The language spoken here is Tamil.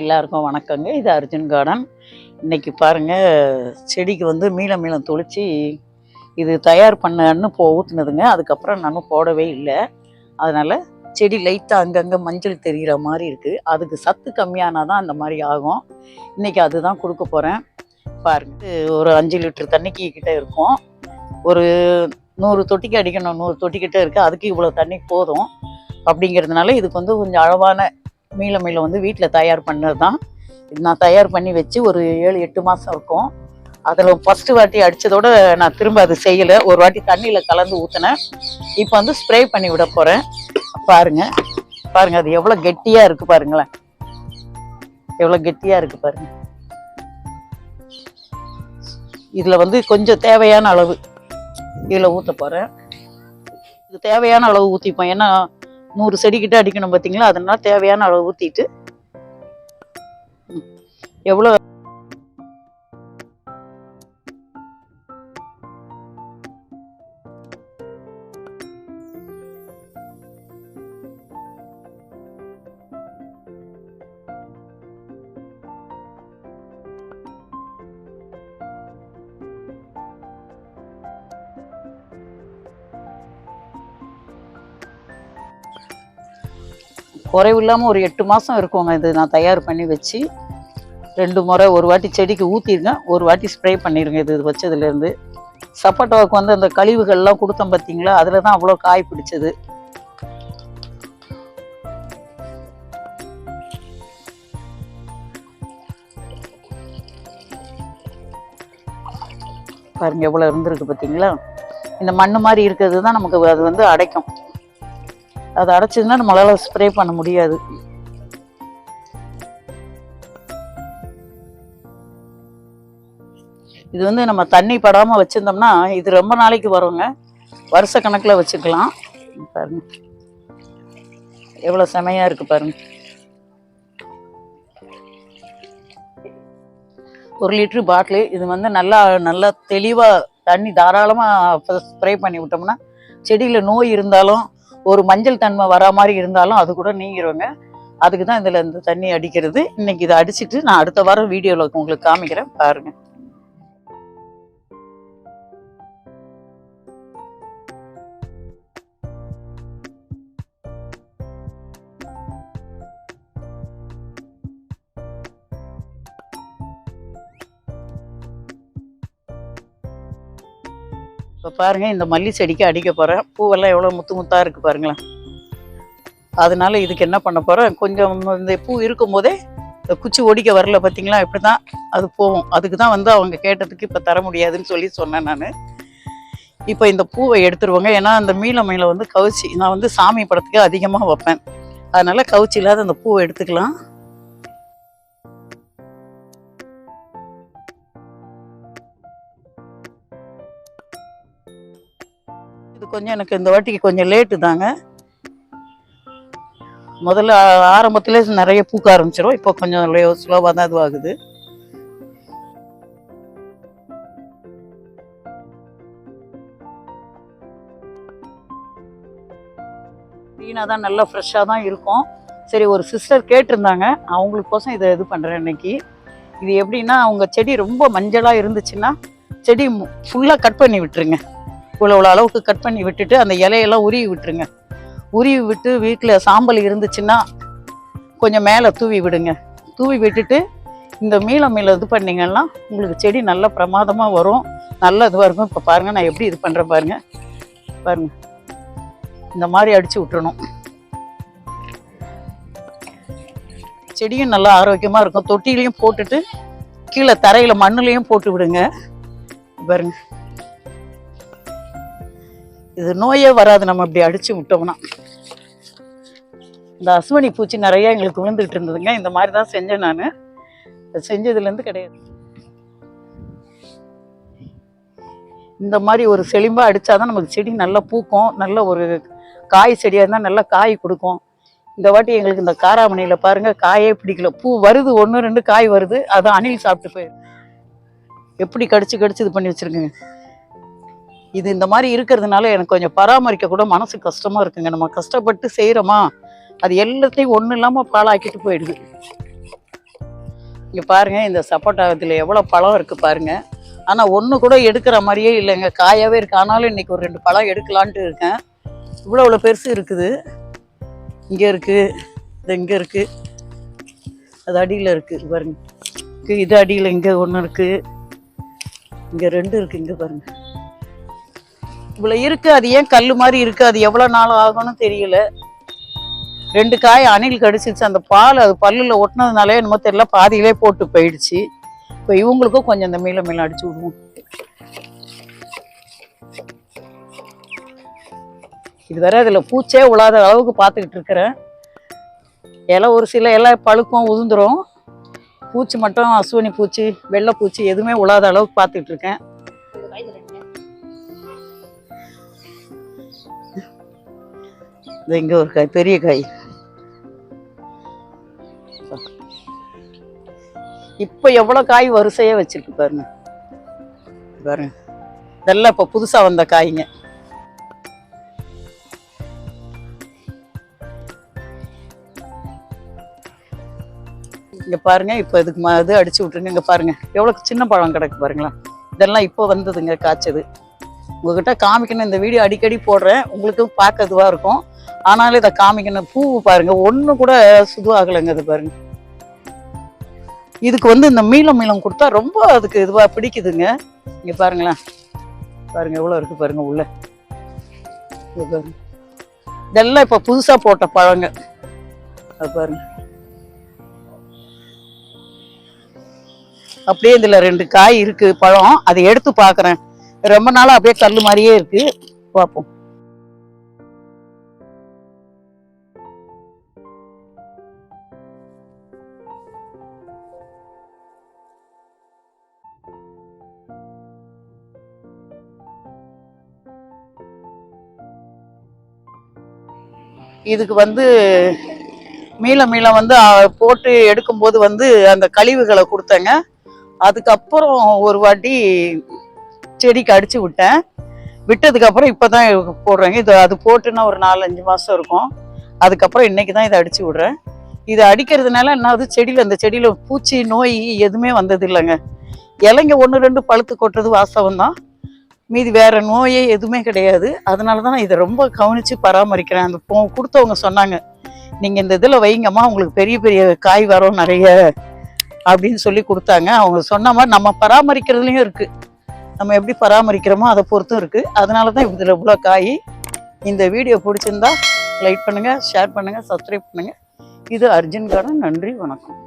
எல்லாருக்கும் வணக்கங்க. இது அர்ஜுன் கார்டன். இன்னைக்கு பாருங்க செடிக்கு வந்து மீளம் மீளம் தொளிச்சு இது தயார் பண்ணன்னு போ ஊற்றுனதுங்க அதுக்கப்புறம் நானும் போடவே இல்லை. அதனால் செடி லைட்டாக அங்கங்கே மஞ்சள் தெரிகிற மாதிரி இருக்குது அதுக்கு சத்து கம்மியானா தான் அந்த மாதிரி ஆகும். இன்றைக்கி அதுதான் கொடுக்க போகிறேன் பாருங்க. ஒரு அஞ்சு லிட்டர் தண்ணிக்கு கிட்டே இருக்கும். ஒரு நூறு தொட்டிக்கு அடிக்கணும். நூறு தொட்டிக்கிட்டே இருக்குது அதுக்கு இவ்வளோ தண்ணி போதும். அப்படிங்கிறதுனால இதுக்கு வந்து கொஞ்சம் அளவான மீள மீள வந்து வீட்டில் தயார் பண்ணது தான் இது நான் தயார் பண்ணி வச்சு ஒரு ஏழு எட்டு மாதம் இருக்கும். அதில் ஃபஸ்ட்டு வாட்டி அடித்ததோட நான் திரும்ப அது செய்யலை. ஒரு வாட்டி தண்ணியில் கலந்து ஊற்றினேன் இப்போ வந்து ஸ்ப்ரே பண்ணி விட போகிறேன் பாருங்கள் பாருங்கள் அது எவ்வளோ கெட்டியாக இருக்குது பாருங்களேன். எவ்வளோ கெட்டியாக இருக்குது பாருங்கள் இதில் வந்து கொஞ்சம் தேவையான அளவு. இதில் ஊற்ற போகிறேன் இது தேவையான அளவு ஊற்றிப்போம் ஏன்னா நூறு செடிக்கிட்ட அடிக்கணும் பார்த்தீங்களா அதனால தேவையான அளவு ஊற்றிட்டு எவ்வளோ குறைவு இல்லாமல் ஒரு எட்டு மாதம் இருக்குங்க. இது நான் தயார் பண்ணி வச்சு ரெண்டு முறை ஒரு வாட்டி செடிக்கு ஊற்றிருங்க ஒரு வாட்டி ஸ்ப்ரே பண்ணிடுங்க இது இது வச்சதுலேருந்து சப்போட்டாவுக்கு வந்து அந்த கழிவுகள்லாம் கொடுத்தோம் பார்த்தீங்களா? அதில் தான் அவ்வளோ காய் பிடிச்சது. பாருங்க எவ்வளோ இருந்திருக்கு பார்த்தீங்களா? இந்த மண்ணு மாதிரி இருக்கிறது தான் நமக்கு அது வந்து அடைக்கும். அது அடைச்சதுன்னா நம்மளால் ஸ்ப்ரே பண்ண முடியாது. இது வந்து நம்ம தண்ணி படாமல் வச்சிருந்தோம்னா இது ரொம்ப நாளைக்கு வருங்க. வருஷ கணக்கில் வச்சுக்கலாம். பாருங்க. எவ்வளோ செமையாக இருக்குது பாருங்க. ஒரு லிட்ரு பாட்டிலு. இது வந்து நல்லா நல்லா தெளிவாக தண்ணி தாராளமாக ஸ்ப்ரே பண்ணி விட்டோம்னா செடியில் நோய் இருந்தாலும் ஒரு மஞ்சள் தன்மை வரா மாதிரி இருந்தாலும் அது கூட நீங்கிருங்க. அதுக்கு தான் இதில் இந்த தண்ணி அடிக்கிறது. இன்னைக்கு இதை அடிச்சிட்டு நான் அடுத்த வாரம் வீடியோவில் உங்களுக்கு காமிக்கிறேன். பாருங்கள் இப்போ பாருங்கள் இந்த மல்லி செடிக்கு அடிக்க போகிறேன் பூவெல்லாம் எவ்வளோ முத்து முத்தாக இருக்குது பாருங்களேன். அதனால இதுக்கு என்ன பண்ண போகிறேன் கொஞ்சம் இந்த பூ இருக்கும்போதே இந்த குச்சி ஒடிக்க வரல பார்த்தீங்களா இப்படி தான் அது போகும். அதுக்கு தான் வந்து அவங்க கேட்டதுக்கு இப்போ தர முடியாதுன்னு சொல்லி சொன்னேன் நான். இப்போ இந்த பூவை எடுத்துருவாங்க. ஏன்னா அந்த மீள மீள வந்து கவுச்சி நான் வந்து சாமி படத்துக்கு அதிகமாக வைப்பேன். அதனால் கவுச்சி இல்லாத அந்த பூவை எடுத்துக்கலாம். இது கொஞ்சம் எனக்கு இந்த வாட்டிக்கு கொஞ்சம் லேட்டு தாங்க. முதல்ல ஆரம்பத்திலே நிறைய பூக்க ஆரம்பிச்சிடும் இப்போ கொஞ்சம் ஸ்லோவாக தான் இதுவாகுது. க்ளீனாக தான் நல்லா ஃப்ரெஷ்ஷாக தான் இருக்கும். சரி ஒரு சிஸ்டர் கேட்டிருந்தாங்க. அவங்களுக்கோசம் இதை இது பண்ணுறேன் இன்னைக்கு. இது எப்படின்னா அவங்க செடி ரொம்ப மஞ்சளாக இருந்துச்சுன்னா செடி ஃபுல்லாக கட் பண்ணி விட்டுருங்க. இவ்வளோ உள்ள அளவுக்கு கட் பண்ணி விட்டுட்டு அந்த இலையெல்லாம் உருவி விட்டுருங்க. உருவி விட்டு வீட்டில் சாம்பல் இருந்துச்சுன்னா கொஞ்சம் மேலே தூவி விடுங்க. தூவி விட்டுட்டு இந்த மீள மீள இது பண்ணிங்கன்னா உங்களுக்கு செடி நல்ல பிரமாதமாக வரும். நல்ல இதுவாக இருக்கும். இப்போ பாருங்கள் நான் எப்படி இது பண்ணுறேன் பாருங்கள் பாருங்கள் இந்த மாதிரி அடித்து விட்டுறணும். செடியும் நல்லா ஆரோக்கியமாக இருக்கும். தொட்டிலையும் போட்டுட்டு கீழே தரையில் மண்ணுலேயும் போட்டு விடுங்க. பாருங்கள் இது நோயே வராது நம்ம இப்படி அடிச்சு விட்டோம்னா. இந்த அசுவனி பூச்சி நிறைய எங்களுக்கு விழுந்துகிட்டு இருந்ததுங்க. இந்த மாதிரி தான் செஞ்சேன் நான். செஞ்சதுலேருந்து கிடையாது. இந்த மாதிரி ஒரு செழிம்பாக அடித்தாதான் நமக்கு செடி நல்லா பூக்கும். நல்ல ஒரு காய் செடியாக இருந்தால் நல்லா காய் கொடுக்கும். இந்த வாட்டி எங்களுக்கு இந்த காராமணியில் பாருங்கள் காயே பிடிக்கல. பூ வருது ஒன்று ரெண்டு காய் வருது. அது அணில் சாப்பிட்டு போயிடும் எப்படி கடிச்சு கடிச்சு இது பண்ணி வச்சுருக்குங்க? இது இந்த மாதிரி இருக்கிறதுனால எனக்கு கொஞ்சம் பராமரிக்க கூட மனசு கஷ்டமா இருக்குங்க. நம்ம கஷ்டப்பட்டு செய்கிறோமா அது எல்லாத்தையும் ஒன்றும் இல்லாமல் பாலாக்கிட்டு போயிடுது. இங்கே பாருங்கள் இந்த சப்போட்டாவில் எவ்வளோ பழம் இருக்குது பாருங்கள் ஆனால் ஒன்று கூட எடுக்கிற மாதிரியே இல்லைங்க. காயாகவே இருக்கு. ஆனாலும் இன்றைக்கி ஒரு ரெண்டு பழம் எடுக்கலான்ட்டு இருக்கேன். இவ்வளோ இவ்வளோ பெருசு இருக்குது. இங்கே இருக்குது இது இங்கே இருக்குது அது அடியில் இருக்குது பாருங்க. இது அடியில் இங்கே ஒன்று இருக்குது இங்கே ரெண்டு இருக்குது இங்கே பாருங்கள் இவ்வளோ இருக்குது அது ஏன் கல் மாதிரி இருக்குது அது எவ்வளோ நாள் ஆகும்னு தெரியல. ரெண்டு காய் அணில் கடிச்சிச்சு அந்த பால் அது பல்லில் ஒட்டினதுனாலே என்னமோ தெரியல பாதியிலே போட்டு போயிடுச்சு. இப்போ இவங்களுக்கும் கொஞ்சம் இந்த மீள மீள அடிச்சு விடுவோம் இது அதில் பூச்சே உழாத அளவுக்கு பார்த்துக்கிட்டு இருக்கிறேன். இலை ஒரு சில இலை பழுக்கும் உதுந்துரும் பூச்சி மட்டும் அசுவனி பூச்சி வெள்ளை பூச்சி எதுவுமே உழாத அளவுக்கு பார்த்துக்கிட்டு இருக்கேன். இது இங்கே ஒரு காய் பெரிய காய் இப்போ எவ்வளோ காய் வரிசையாக வச்சுருக்கு பாருங்க. பாருங்க. இதெல்லாம் இப்போ புதுசாக வந்த காய்ங்க. இங்கே பாருங்க இப்போ இதுக்கு மா இது அடிச்சு விட்ருங்க இங்கே பாருங்க. எவ்வளோ சின்ன பழம் கிடக்கு பாருங்களா இதெல்லாம் இப்போ வந்ததுங்க காய்ச்சது. உங்ககிட்ட காமிக்கணும் இந்த வீடியோ அடிக்கடி போடுறேன். உங்களுக்கும் பார்க்க இதுவாக இருக்கும். ஆனாலும் இதை காமிக்கணும். பூ பாருங்க ஒன்று கூட சுதுவாகலைங்க இது பாருங்க. இதுக்கு வந்து இந்த மீளம் மீளம் கொடுத்தா ரொம்ப அதுக்கு இதுவாக பிடிக்குதுங்க. இங்கே பாருங்களேன். பாருங்க எவ்வளோ இருக்கு பாருங்க உள்ள. பாருங்க. இதெல்லாம் இப்போ புதுசாக போட்ட பழங்க. அது பாருங்க. அப்படியே இதில் ரெண்டு காய் இருக்கு பழம். அதை எடுத்து பார்க்குறேன். ரொம்ப நாளா அப்படியே கல் மாதிரியே இருக்கு. பார்ப்போம். இதுக்கு வந்து மீள மீள வந்து போட்டு எடுக்கும்போது வந்து அந்த கழிவுகளை கொடுத்தேங்க. அதுக்கப்புறம் ஒரு வாட்டி செடிக்கு அடிச்சு விட்டேன். விட்டதுக்கு அப்புறம் இப்பதான் போடுறேங்க. இது அது போட்டுன்னா ஒரு நாலஞ்சு மாசம் இருக்கும். அதுக்கப்புறம் இன்னைக்கு தான் இதை அடிச்சு விடுறேன். இதை அடிக்கிறதுனால என்ன ஆகுது செடியில அந்த செடியில பூச்சி நோய் எதுவுமே வந்தது இல்லைங்க. இலைங்க ஒன்று ரெண்டு பழுத்து கொட்டுறது வாஸ்தவம் தான். மீதி வேற நோயே எதுவுமே கிடையாது. அதனால தான் நான் இதை ரொம்ப கவனித்து பராமரிக்கிறேன். அந்த போ- கொடுத்தவங்க சொன்னாங்க. நீங்கள் இந்த இதில் வைங்கம்மா உங்களுக்கு பெரிய பெரிய காய் வரும் நிறைய அப்படின்னு சொல்லி கொடுத்தாங்க. அவங்க சொன்ன மாதிரி நம்ம பராமரிக்கிறதுலையும் இருக்குது நம்ம எப்படி பராமரிக்கிறோமோ அதை பொறுத்தும் இருக்குது அதனால தான் இதில் இவ்வளோ காய் இந்த வீடியோ பிடிச்சிருந்தா லைக் பண்ணுங்கள் ஷேர் பண்ணுங்கள் சப்ஸ்கிரைப் பண்ணுங்கள் இது அர்ஜுன் கார்டன் நன்றி வணக்கம்.